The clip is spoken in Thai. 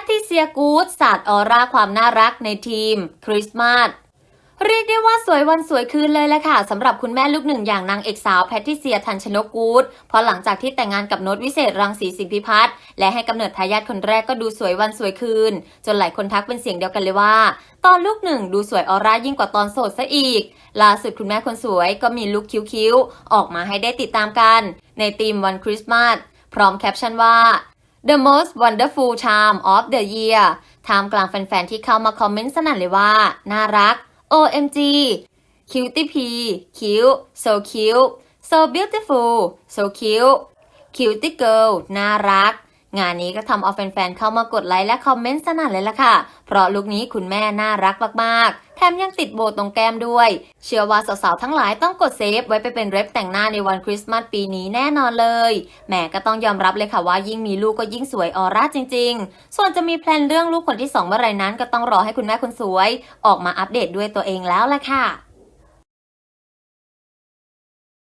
ทติเซียกูดสาดออร่าความน่ารักในทีมคริสต์มาสเรียกได้ว่าสวยวันสวยคืนเลยแหละค่ะสำหรับคุณแม่ลูกหนึ่งอย่างนางเอกสาวแพทริเซียทันชนกกูดเพราะหลังจากที่แต่งงานกับโน้ตวิเศษรังสีสิงพิพัฒน์และให้กำเนิดทายาทคนแรกก็ดูสวยวันสวยคืน จนหลายคนทักเป็นเสียงเดียวกันเลยว่า ตอนลูกหนึ่งดูสวยออร่ายิ่งกว่าตอนโสดซะอีกล่าสุดคุณแม่คนสวยก็มีลุคคิ้วๆออกมาให้ได้ติดตามกัน ในธีมวันคริสต์มาสพร้อมแคปชั่นว่า The most wonderful time of the year ท่ามกลางแฟนๆ ที่เข้ามาคอมเมนต์สนั่นเลยว่า น่ารัก OMG Cutie P cute so cute so beautiful so cute Cutie girl น่ารัก งานนี้ก็ทำเอาแฟนๆเข้ามากดไลค์และคอมเมนต์สนั่นเลยล่ะค่ะ เพราะลุคนี้คุณแม่น่ารักมากๆ แถมยังติดโบตรงแก้มด้วย เชื่อว่าสาวๆทั้งหลายต้องกดเซฟไว้ไปเป็นเรฟแต่งหน้าในวันคริสต์มาสปีนี้แน่นอนเลย แหมก็ต้องยอมรับเลยค่ะว่ายิ่งมีลูกก็ยิ่งสวยออร่าจริง ๆ ส่วนจะมีแพลนเรื่องลูกคนที่สองเมื่อไรนั้นก็ต้องรอให้คุณแม่คนสวย ออกมาอัปเดตด้วยตัวเองแล้วล่ะค่ะ